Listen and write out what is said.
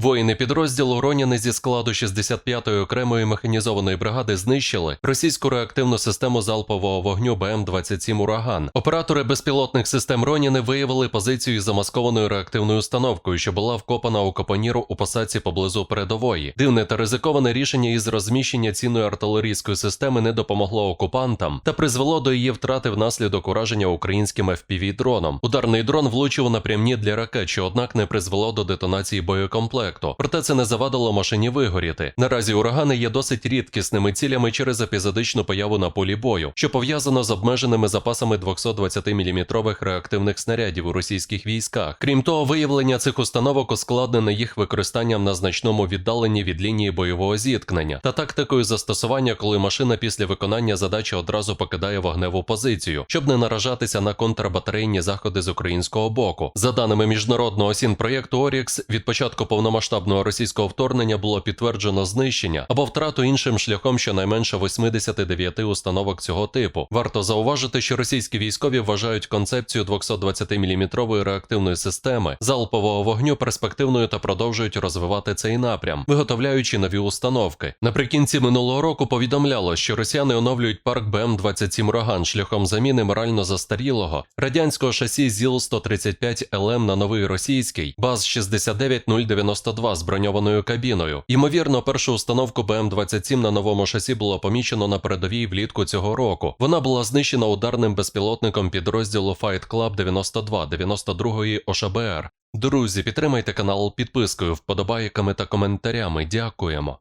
Воїни підрозділу Роніни зі складу 65-ї окремої механізованої бригади знищили російську реактивну систему залпового вогню БМ-27 Ураган. Оператори безпілотних систем Роніни виявили позицію замаскованою реактивною установкою, що була вкопана у капоніру у посадці поблизу передової. Дивне та ризиковане рішення із розміщення цінної артилерійської системи не допомогло окупантам та призвело до її втрати внаслідок ураження українським fpv дроном. Ударний дрон влучив напрямні для ракет, що однак не призвело до детонації боєкомплекту. Проте це не завадило машині вигоріти. Наразі урагани є досить рідкісними цілями через епізодичну появу на полі бою, що пов'язано з обмеженими запасами 220-мм реактивних снарядів у російських військах. Крім того, виявлення цих установок ускладнене їх використанням на значному віддаленні від лінії бойового зіткнення та тактикою застосування, коли машина після виконання задачі одразу покидає вогневу позицію, щоб не наражатися на контрбатарейні заходи з українського боку. За даними міжнародного сін-проєкту Орікс, від початку повномасштабного російського вторгнення було підтверджено знищення або втрату іншим шляхом щонайменше 89 установок цього типу. Варто зауважити, що російські військові вважають концепцію 220-мм реактивної системи залпового вогню перспективною та продовжують розвивати цей напрям, виготовляючи нові установки. Наприкінці минулого року повідомляло, що росіяни оновлюють парк БМ-27 Роган шляхом заміни морально застарілого радянського шасі ЗІЛ-135 ЛМ на новий російський БАЗ 69092 з броньованою кабіною. Ймовірно, першу установку БМ-27 на новому шасі було помічено на передовій влітку цього року. Вона була знищена ударним безпілотником підрозділу Fight Club 92 92-ї ОШБР. Друзі, підтримайте канал підпискою, вподобайками та коментарями. Дякуємо.